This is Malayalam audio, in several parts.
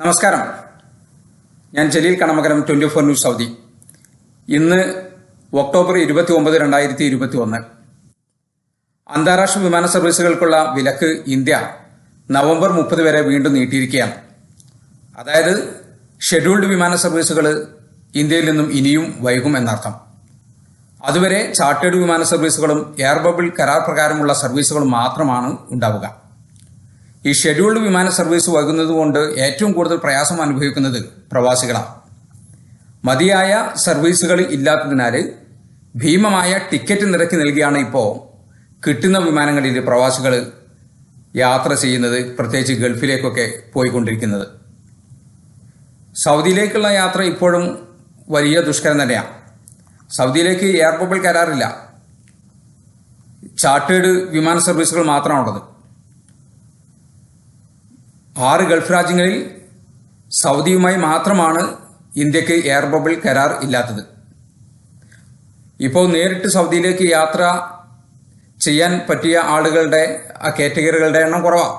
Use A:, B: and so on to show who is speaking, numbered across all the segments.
A: നമസ്കാരം. ഞാൻ ജലീൽ കണമകരം ട്വന്റി ഫോർ ന്യൂസ് സൗദി. ഇന്ന് ഒക്ടോബർ ഇരുപത്തി ഒമ്പത് രണ്ടായിരത്തി ഇരുപത്തി ഒന്ന് അന്താരാഷ്ട്ര വിമാന സർവീസുകൾക്കുള്ള വിലക്ക് ഇന്ത്യ നവംബർ മുപ്പത് വരെ വീണ്ടും നീട്ടിയിരിക്കുകയാണ്. അതായത് ഷെഡ്യൂൾഡ് വിമാന സർവീസുകൾ ഇന്ത്യയിൽ നിന്നും ഇനിയും വൈകും എന്നർത്ഥം. അതുവരെ ചാർട്ടേഡ് വിമാന സർവീസുകളും എയർ ബബിൾ കരാർ പ്രകാരമുള്ള സർവീസുകളും മാത്രമാണ് ഉണ്ടാവുക. ഈ ഷെഡ്യൂൾഡ് വിമാന സർവീസ് വൈകുന്നതുകൊണ്ട് ഏറ്റവും കൂടുതൽ പ്രയാസം അനുഭവിക്കുന്നത് പ്രവാസികളാണ്. മതിയായ സർവീസുകൾ ഇല്ലാത്തതിനാൽ ഭീമമായ ടിക്കറ്റ് നിരക്ക് നൽകിയാണ് ഇപ്പോൾ കിട്ടുന്ന വിമാനങ്ങളിൽ പ്രവാസികൾ യാത്ര ചെയ്യുന്നത് പ്രത്യേകിച്ച് ഗൾഫിലേക്കൊക്കെ പോയിക്കൊണ്ടിരിക്കുന്നത്. സൗദിയിലേക്കുള്ള യാത്ര ഇപ്പോഴും വലിയ ദുഷ്കരം തന്നെയാണ്. സൗദിയിലേക്ക് എയർ കരാറില്ല ചാർട്ടേഡ് വിമാന സർവീസുകൾ മാത്രമാണുള്ളത്. ആറ് ഗൾഫ് രാജ്യങ്ങളിൽ സൗദിയുമായി മാത്രമാണ് ഇന്ത്യയ്ക്ക് എയർ ബബിൾ കരാർ ഇല്ലാത്തത്. ഇപ്പോൾ നേരിട്ട് സൗദിയിലേക്ക് യാത്ര ചെയ്യാൻ പറ്റിയ ആളുകളുടെ ആ കാറ്റഗറികളുടെ എണ്ണം കുറവാണ്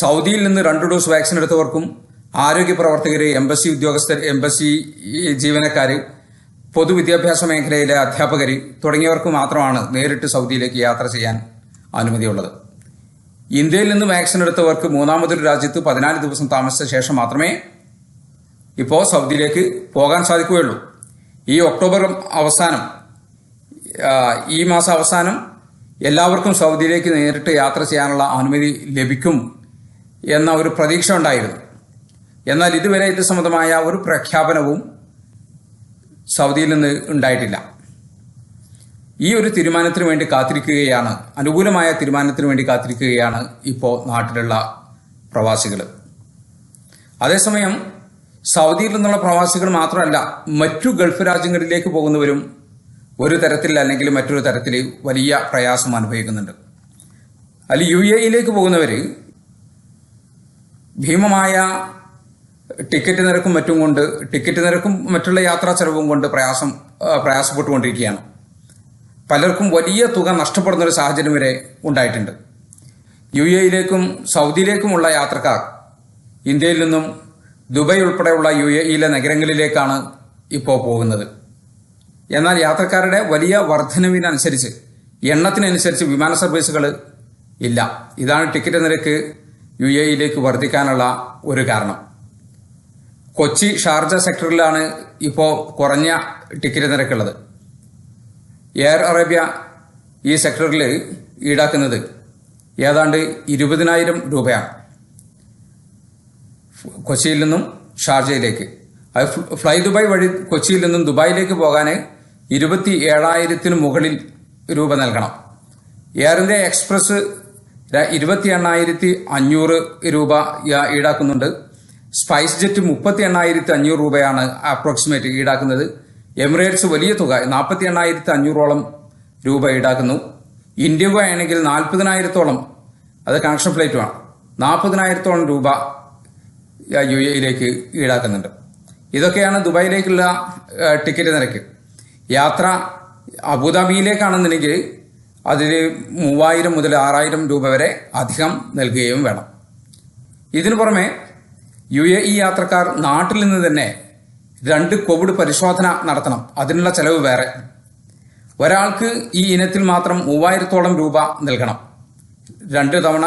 A: സൗദിയിൽ നിന്ന് രണ്ട് ഡോസ് വാക്സിൻ എടുത്തവർക്കും ആരോഗ്യ പ്രവർത്തകർ എംബസി ഉദ്യോഗസ്ഥർ എംബസി ജീവനക്കാർ പൊതുവിദ്യാഭ്യാസ മേഖലയിലെ അധ്യാപകർ തുടങ്ങിയവർക്ക് മാത്രമാണ് നേരിട്ട് സൗദിയിലേക്ക് യാത്ര ചെയ്യാൻ അനുമതിയുള്ളത്. ഇന്ത്യയിൽ നിന്ന് വാക്സിൻ എടുത്തവർക്ക് മൂന്നാമതൊരു രാജ്യത്ത് പതിനാല് ദിവസം താമസിച്ച ശേഷം മാത്രമേ ഇപ്പോൾ സൗദിയിലേക്ക് പോകാൻ സാധിക്കുകയുള്ളൂ. ഈ ഒക്ടോബർ അവസാനം ഈ മാസം അവസാനം എല്ലാവർക്കും സൗദിയിലേക്ക് നേരിട്ട് യാത്ര ചെയ്യാനുള്ള അനുമതി ലഭിക്കും എന്ന ഒരു പ്രതീക്ഷ ഉണ്ടായിരുന്നു. എന്നാൽ ഇതുവരെ ഇത് സംബന്ധമായ ഒരു പ്രഖ്യാപനവും സൗദിയിൽ നിന്ന് ഉണ്ടായിട്ടില്ല. ഈ ഒരു തീരുമാനത്തിന് വേണ്ടി കാത്തിരിക്കുകയാണ്. അനുകൂലമായ തീരുമാനത്തിന് വേണ്ടി കാത്തിരിക്കുകയാണ് ഇപ്പോൾ നാട്ടിലുള്ള പ്രവാസികൾ അതേസമയം സൗദിയിൽ നിന്നുള്ള പ്രവാസികൾ മാത്രമല്ല മറ്റു ഗൾഫ് രാജ്യങ്ങളിലേക്ക് പോകുന്നവരും ഒരു തരത്തിൽ അല്ലെങ്കിൽ മറ്റൊരു തരത്തിൽ വലിയ പ്രയാസം അനുഭവിക്കുന്നുണ്ട്. അതിൽ യു എയിലേക്ക് പോകുന്നവർ ഭീമമായ ടിക്കറ്റ് നിരക്കും മറ്റും കൊണ്ട് ടിക്കറ്റ് നിരക്കും മറ്റുള്ള യാത്രാ ചെലവും കൊണ്ട് പ്രയാസം പ്രയാസപ്പെട്ടുകൊണ്ടിരിക്കുകയാണ്. പലർക്കും വലിയ തുക നഷ്ടപ്പെടുന്ന ഒരു സാഹചര്യം വരെ ഉണ്ടായിട്ടുണ്ട്. യു എയിലേക്കും സൗദിയിലേക്കുമുള്ള യാത്രക്കാർ ഇന്ത്യയിൽ നിന്നും ദുബൈ ഉൾപ്പെടെയുള്ള യു എയിലെ നഗരങ്ങളിലേക്കാണ് ഇപ്പോൾ പോകുന്നത്. എന്നാൽ യാത്രക്കാരുടെ വലിയ വർധനവിനനുസരിച്ച് എണ്ണത്തിനനുസരിച്ച് വിമാന സർവീസുകൾ ഇല്ല. ഇതാണ് ടിക്കറ്റ് നിരക്ക് യു എയിലേക്ക് വർദ്ധിക്കാനുള്ള ഒരു കാരണം. കൊച്ചി ഷാർജ സെക്ടറിലാണ് ഇപ്പോൾ കുറഞ്ഞ ടിക്കറ്റ് നിരക്കുള്ളത്. എയർ അറേബ്യ ഈ സെക്ടറിൽ ഈടാക്കുന്നത് ഏതാണ്ട് ഇരുപതിനായിരം രൂപയാണ്. കൊച്ചിയിൽ നിന്നും ഷാർജയിലേക്ക്. അത് ഫ്ലൈ ദുബായ് വഴി കൊച്ചിയിൽ നിന്നും ദുബായിലേക്ക് പോകാൻ ഇരുപത്തി ഏഴായിരത്തിന് മുകളിൽ രൂപ നൽകണം. എയർ ഇന്ത്യ എക്സ്പ്രസ് ഇരുപത്തി എണ്ണായിരത്തി അഞ്ഞൂറ് രൂപ ഈടാക്കുന്നുണ്ട്. സ്പൈസ് ജെറ്റ് മുപ്പത്തി എണ്ണായിരത്തി അഞ്ഞൂറ് രൂപയാണ് അപ്രോക്സിമേറ്റ് ഈടാക്കുന്നത്. എമിറേറ്റ്സ് വലിയ തുക നാൽപ്പത്തി എണ്ണായിരത്തി അഞ്ഞൂറോളം രൂപ ഈടാക്കുന്നു. ഇൻഡിഗോ ആണെങ്കിൽ നാൽപ്പതിനായിരത്തോളം അത് കണക്ഷൻ ഫ്ലൈറ്റുമാണ് നാൽപ്പതിനായിരത്തോളം രൂപ യു എയിലേക്ക് ഈടാക്കുന്നുണ്ട്. ഇതൊക്കെയാണ് ദുബായിലേക്കുള്ള ടിക്കറ്റ് നിരക്ക്. യാത്ര അബുദാബിയിലേക്കാണെന്നുണ്ടെങ്കിൽ അതിൽ മൂവായിരം മുതൽ ആറായിരം രൂപ വരെ അധികം നൽകുകയും വേണം. ഇതിനു പുറമെ യു എ ഇ യാത്രക്കാർ നാട്ടിൽ നിന്ന് തന്നെ രണ്ട് കോവിഡ് പരിശോധന നടത്തണം. അതിനുള്ള ചെലവ് വേറെ. ഒരാൾക്ക് ഈ ഇനത്തിൽ മാത്രം മൂവായിരത്തോളം രൂപ നൽകണം. രണ്ട് തവണ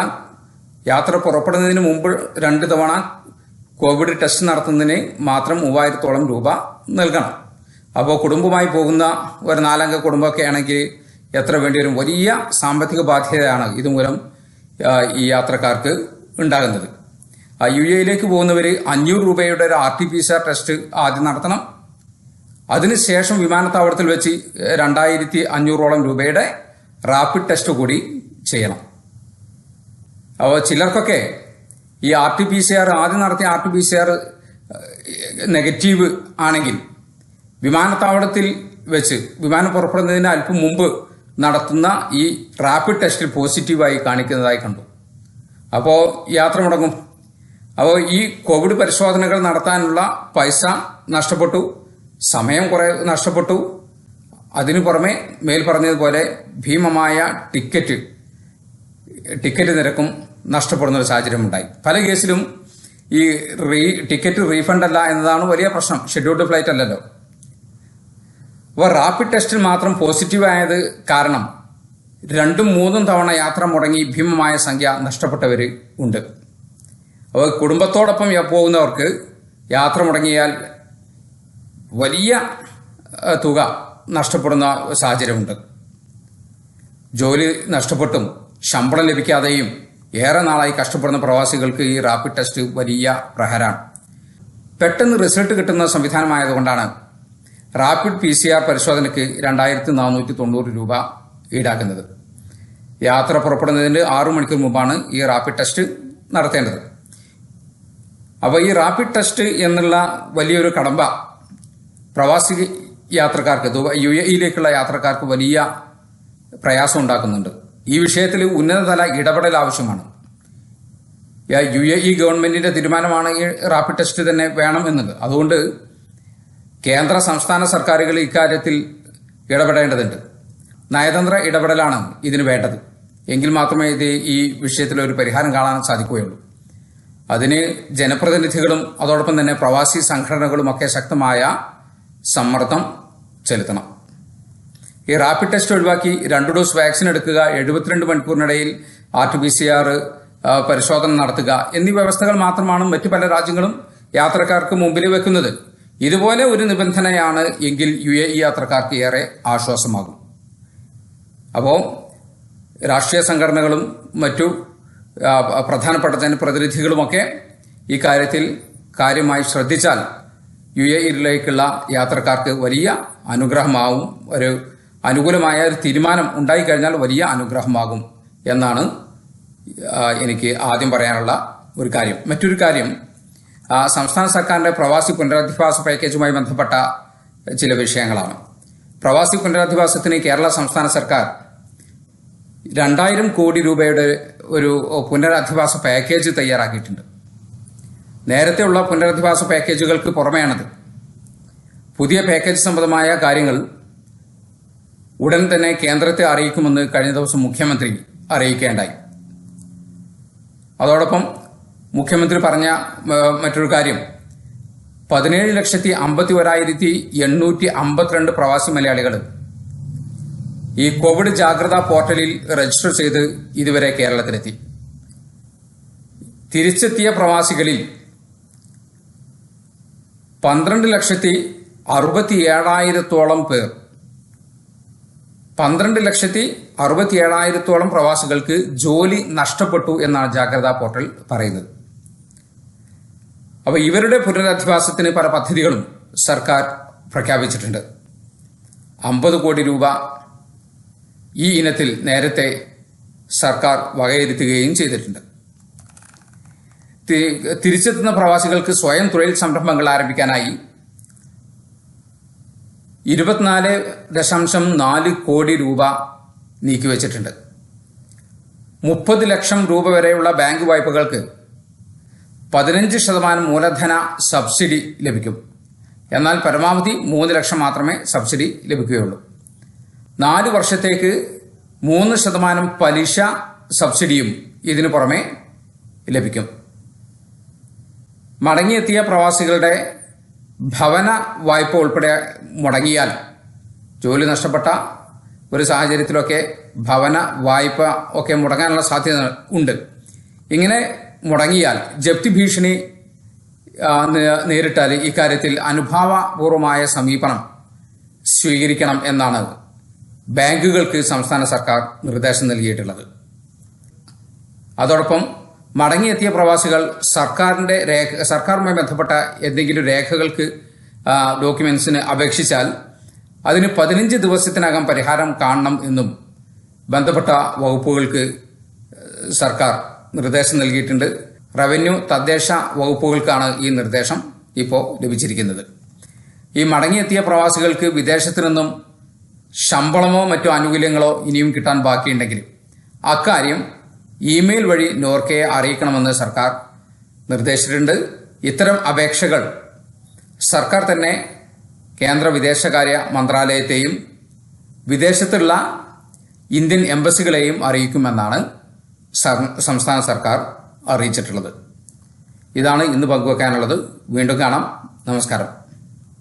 A: യാത്ര പുറപ്പെടുന്നതിന് മുമ്പ് രണ്ട് തവണ കോവിഡ് ടെസ്റ്റ് നടത്തുന്നതിന് മാത്രം മൂവായിരത്തോളം രൂപ നൽകണം. അപ്പോൾ കുടുംബമായി പോകുന്ന ഒരു നാലംഗ കുടുംബമൊക്കെ ആണെങ്കിൽ എത്ര വേണ്ടിവരും? വലിയ സാമ്പത്തിക ബാധ്യതയാണ് ഇതുമൂലം ഈ യാത്രക്കാർക്ക് ഉണ്ടാകുന്നത്. യു എയിലേക്ക് പോകുന്നവർ അഞ്ഞൂറ് രൂപയുടെ ഒരു R T P C R test ആദ്യം നടത്തണം. അതിനുശേഷം വിമാനത്താവളത്തിൽ വെച്ച് രണ്ടായിരത്തി അഞ്ഞൂറോളം രൂപയുടെ റാപ്പിഡ് ടെസ്റ്റ് കൂടി ചെയ്യണം. അപ്പോൾ ചിലർക്കൊക്കെ ഈ R T P C R ആദ്യം നടത്തിയ R T P C R negative ആണെങ്കിൽ വിമാനത്താവളത്തിൽ വെച്ച് വിമാനം പുറപ്പെടുന്നതിന് അല്പം മുമ്പ് നടത്തുന്ന ഈ റാപ്പിഡ് ടെസ്റ്റിൽ പോസിറ്റീവായി കാണിക്കുന്നതായി കണ്ടു. അപ്പോൾ യാത്ര മുടങ്ങും അപ്പോൾ ഈ കോവിഡ് പരിശോധനകൾ നടത്താനുള്ള പൈസ നഷ്ടപ്പെട്ടു. സമയം കുറെ നഷ്ടപ്പെട്ടു. അതിനു പുറമെ മേൽ പറഞ്ഞതുപോലെ ഭീമമായ ടിക്കറ്റ് ടിക്കറ്റ് നിരക്കും നഷ്ടപ്പെടുന്ന ഒരു സാഹചര്യമുണ്ടായി. പല കേസിലും ഈ റീ ടിക്കറ്റ് റീഫണ്ട് അല്ല എന്നതാണ് വലിയ പ്രശ്നം. ഷെഡ്യൂൾഡ് ഫ്ലൈറ്റ് അല്ലല്ലോ. അപ്പോൾ റാപ്പിഡ് ടെസ്റ്റിൽ മാത്രം പോസിറ്റീവ് ആയത് കാരണം രണ്ടും മൂന്നും തവണ യാത്ര മുടങ്ങി ഭീമമായ സംഖ്യ നഷ്ടപ്പെട്ടവർ ഉണ്ട്. അപ്പോൾ കുടുംബത്തോടൊപ്പം പോകുന്നവർക്ക് യാത്ര മുടങ്ങിയാൽ വലിയ തുക നഷ്ടപ്പെടുന്ന സാഹചര്യമുണ്ട്. ജോലി നഷ്ടപ്പെട്ടും ശമ്പളം ലഭിക്കാതെയും ഏറെ നാളായി കഷ്ടപ്പെടുന്ന പ്രവാസികൾക്ക് ഈ റാപ്പിഡ് ടെസ്റ്റ് വലിയ പ്രഹരാണ്. പെട്ടെന്ന് റിസൾട്ട് കിട്ടുന്ന സംവിധാനമായതുകൊണ്ടാണ് റാപ്പിഡ് പി സി ആർ പരിശോധനയ്ക്ക് രണ്ടായിരത്തി നാനൂറ്റി തൊണ്ണൂറ് രൂപ ഈടാക്കുന്നത്. യാത്ര പുറപ്പെടുന്നതിന് ആറു മണിക്കൂർ മുമ്പാണ് ഈ റാപ്പിഡ് ടെസ്റ്റ് നടത്തേണ്ടത്. അപ്പോൾ ഈ റാപ്പിഡ് ടെസ്റ്റ് എന്നുള്ള വലിയൊരു കടമ്പ പ്രവാസി യാത്രക്കാർക്ക് യു എ ഇയിലേക്കുള്ള യാത്രക്കാർക്ക് വലിയ പ്രയാസം ഉണ്ടാക്കുന്നുണ്ട്. ഈ വിഷയത്തിൽ ഉന്നതതല ഇടപെടൽ ആവശ്യമാണ്. യു എ ഇ ഗവൺമെന്റിന്റെ തീരുമാനമാണ് ഈ റാപ്പിഡ് ടെസ്റ്റ് തന്നെ വേണം എന്നുള്ളത് അതുകൊണ്ട് കേന്ദ്ര സംസ്ഥാന സർക്കാരുകൾ ഇക്കാര്യത്തിൽ ഇടപെടേണ്ടതുണ്ട്. നയതന്ത്ര ഇടപെടലാണ് ഇതിന് വേണ്ടത്. എങ്കിൽ മാത്രമേ ഇത് ഈ വിഷയത്തിൽ ഒരു പരിഹാരം കാണാൻ സാധിക്കുകയുള്ളൂ. അതിന് ജനപ്രതിനിധികളും അതോടൊപ്പം തന്നെ പ്രവാസി സംഘടനകളും ഒക്കെ ശക്തമായ സമ്മർദ്ദം ചെലുത്തണം. ഈ റാപ്പിഡ് ടെസ്റ്റ് ഒഴിവാക്കി രണ്ട് ഡോസ് വാക്സിൻ എടുക്കുക എഴുപത്തിരണ്ട് മണിക്കൂറിനിടയിൽ R T P C R പരിശോധന നടത്തുക എന്നീ വ്യവസ്ഥകൾ മാത്രമാണ് മറ്റു പല രാജ്യങ്ങളും യാത്രക്കാർക്ക് മുമ്പിൽ വെക്കുന്നത്. ഇതുപോലെ ഒരു നിബന്ധനയാണ് എങ്കിൽ യു എ ഇ യാത്രക്കാർക്ക് ഏറെ ആശ്വാസമാകും. അപ്പോൾ രാഷ്ട്രീയ സംഘടനകളും മറ്റു പ്രധാനപ്പെട്ട ജനപ്രതിനിധികളുമൊക്കെ ഈ കാര്യത്തിൽ കാര്യമായി ശ്രദ്ധിച്ചാൽ യു എ ഇയിലേക്കുള്ള യാത്രക്കാർക്ക് വലിയ അനുഗ്രഹമാവും. ഒരു അനുകൂലമായ ഒരു തീരുമാനം ഉണ്ടായിക്കഴിഞ്ഞാൽ വലിയ അനുഗ്രഹമാകും എന്നാണ് എനിക്ക് ആദ്യം പറയാനുള്ള ഒരു കാര്യം. മറ്റൊരു കാര്യം സംസ്ഥാന സർക്കാരിന്റെ പ്രവാസി പുനരധിവാസ പാക്കേജുമായി ബന്ധപ്പെട്ട ചില വിഷയങ്ങളാണ്. പ്രവാസി പുനരധിവാസത്തിന് കേരള സംസ്ഥാന സർക്കാർ രണ്ടായിരം കോടി രൂപയുടെ ഒരു പുനരധിവാസ പാക്കേജ് തയ്യാറാക്കിയിട്ടുണ്ട്. നേരത്തെ ഉള്ള പുനരധിവാസ പാക്കേജുകൾക്ക് പുറമെയാണത്. പുതിയ പാക്കേജ് സംബന്ധമായ കാര്യങ്ങൾ ഉടൻ തന്നെ കേന്ദ്രത്തെ അറിയിക്കുമെന്ന് കഴിഞ്ഞ ദിവസം മുഖ്യമന്ത്രി അറിയിക്കേണ്ടായി. അതോടൊപ്പം മുഖ്യമന്ത്രി പറഞ്ഞ മറ്റൊരു കാര്യം. പതിനേഴ് ലക്ഷത്തി അമ്പത്തി ഒരായിരത്തി എണ്ണൂറ്റി അമ്പത്തിരണ്ട് പ്രവാസി മലയാളികൾ ഈ കോവിഡ് ജാഗ്രതാ പോർട്ടലിൽ രജിസ്റ്റർ ചെയ്ത് ഇതുവരെ കേരളത്തിലെത്തി. തിരിച്ചെത്തിയ പ്രവാസികളിൽ പന്ത്രണ്ട് ലക്ഷത്തി അറുപത്തി ഏഴായിരത്തോളം പേർ. പന്ത്രണ്ട് ലക്ഷത്തി അറുപത്തി ഏഴായിരത്തോളം പ്രവാസികൾക്ക് ജോലി നഷ്ടപ്പെട്ടു എന്നാണ് ജാഗ്രതാ പോർട്ടൽ പറയുന്നത്. അപ്പോൾ ഇവരുടെ പുനരധിവാസത്തിന് പല പദ്ധതികളും സർക്കാർ പ്രഖ്യാപിച്ചിട്ടുണ്ട്. അമ്പത് കോടി രൂപ ഈ ഇനത്തിൽ നേരത്തെ സർക്കാർ വകയിരുത്തുകയും ചെയ്തിട്ടുണ്ട്. തിരിച്ചെത്തുന്ന പ്രവാസികൾക്ക് സ്വയം തൊഴിൽ സംരംഭങ്ങൾ ആരംഭിക്കാനായി ഇരുപത്തിനാല് ദശാംശം നാല് കോടി രൂപ നീക്കിവച്ചിട്ടുണ്ട്. മുപ്പത് ലക്ഷം രൂപ വരെയുള്ള ബാങ്ക് വായ്പകൾക്ക് പതിനഞ്ച് ശതമാനം മൂലധന സബ്സിഡി ലഭിക്കും. എന്നാൽ പരമാവധി മൂന്ന് ലക്ഷം മാത്രമേ സബ്സിഡി ലഭിക്കുകയുള്ളൂ. നാല് വർഷത്തേക്ക് മൂന്ന് ശതമാനം പലിശ സബ്സിഡിയും ഇതിനു പുറമെ ലഭിക്കും. മടങ്ങിയെത്തിയ പ്രവാസികളുടെ ഭവന വായ്പ ഉൾപ്പെടെ മുടങ്ങിയാൽ ജോലി നഷ്ടപ്പെട്ട ഒരു സാഹചര്യത്തിലൊക്കെ ഭവന വായ്പ ഒക്കെ മുടങ്ങാനുള്ള സാധ്യത ഉണ്ട്. ഇങ്ങനെ മുടങ്ങിയാൽ ജപ്തി ഭീഷണി നേരിട്ടാൽ ഇക്കാര്യത്തിൽ അനുഭാവപൂർവമായ സമീപനം സ്വീകരിക്കണം എന്നാണ് ബാങ്കുകൾക്ക് സംസ്ഥാന സർക്കാർ നിർദ്ദേശം നൽകിയിട്ടുള്ളത്. അതോടൊപ്പം മടങ്ങിയെത്തിയ പ്രവാസികൾ സർക്കാരിന്റെ രേഖ സർക്കാരുമായി ബന്ധപ്പെട്ട എന്തെങ്കിലും രേഖകൾക്ക് ഡോക്യുമെന്റ്സിന് അപേക്ഷിച്ചാൽ അതിന് പതിനഞ്ച് ദിവസത്തിനകം പരിഹാരം കാണണം എന്നും ബന്ധപ്പെട്ട വകുപ്പുകൾക്ക് സർക്കാർ നിർദ്ദേശം നൽകിയിട്ടുണ്ട്. റവന്യൂ തദ്ദേശ വകുപ്പുകൾക്കാണ് ഈ നിർദ്ദേശം ഇപ്പോൾ ലഭിച്ചിരിക്കുന്നത്. ഈ മടങ്ങിയെത്തിയ പ്രവാസികൾക്ക് വിദേശത്തു നിന്നും ശമ്പളമോ മറ്റോ ആനുകൂല്യങ്ങളോ ഇനിയും കിട്ടാൻ ബാക്കിയുണ്ടെങ്കിൽ അക്കാര്യം ഇമെയിൽ വഴി നോർക്കയെ അറിയിക്കണമെന്ന് സർക്കാർ നിർദ്ദേശിച്ചിട്ടുണ്ട്. ഇത്തരം അപേക്ഷകൾ സർക്കാർ തന്നെ കേന്ദ്ര വിദേശകാര്യ മന്ത്രാലയത്തെയും വിദേശത്തുള്ള ഇന്ത്യൻ എംബസികളെയും അറിയിക്കുമെന്നാണ് സംസ്ഥാന സർക്കാർ അറിയിച്ചിട്ടുള്ളത്. ഇതാണ് ഇന്ന് പങ്കുവെക്കാനുള്ളത്. വീണ്ടും കാണാം. നമസ്കാരം.